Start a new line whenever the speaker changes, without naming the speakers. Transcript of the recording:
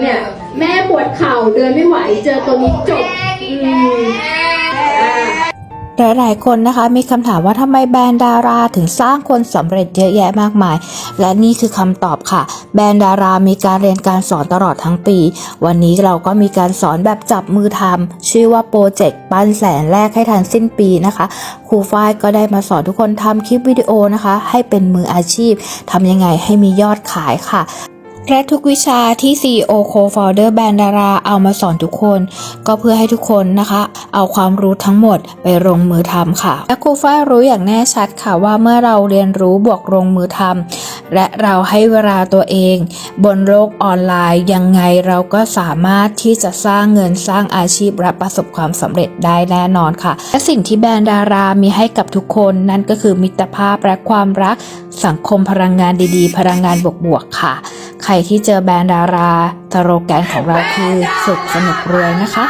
เนี่ย แม่ปวดเข่าเดินไม่ไหวเจอตัวนี้จบอืมอ่า
หลายๆคนนะคะมีคำถามว่าทำไมแบรนด์ดาราถึงสร้างคนสำเร็จเยอะแยะมากมาย และนี่คือคำตอบค่ะ แบรนด์ดารามีการเรียนการสอนตลอดทั้งปี วันนี้เราก็มีการสอนแบบจับมือทำชื่อว่าโปรเจกต์ปั้นแสนแรกให้ทันสิ้นปีนะคะ ครูฝ้ายก็ได้มาสอนทุกคนทำคลิปวิดีโอนะคะ ให้เป็นมืออาชีพทำยังไงให้มียอดขายค่ะ และทุกวิชาที่ CEO Co-founder แบรนด์ดาราเอามาสอนทุกคน ก็เพื่อให้ทุกคนนะคะ เอาความรู้ทั้งหมดไปลงมือทำค่ะ และครูฝ้ายรู้อย่างแน่ชัดค่ะว่าเมื่อเราเรียนรู้บวกลงมือทำและเราให้เวลาตัวเอง บนโลกออนไลน์ ยังไงเราก็สามารถที่จะสร้างเงินสร้างอาชีพและประสบความสำเร็จได้แน่นอนค่ะ และสิ่งที่แบรนด์ดารามีให้กับทุกคนนั่นก็คือมิตรภาพและความรักสังคมพลังงานดีๆ พลังงานบวกๆค่ะ ใครที่เจอแบรนด์ดาราตโรแกนของเราคือสุขสนุกรวยนะคะ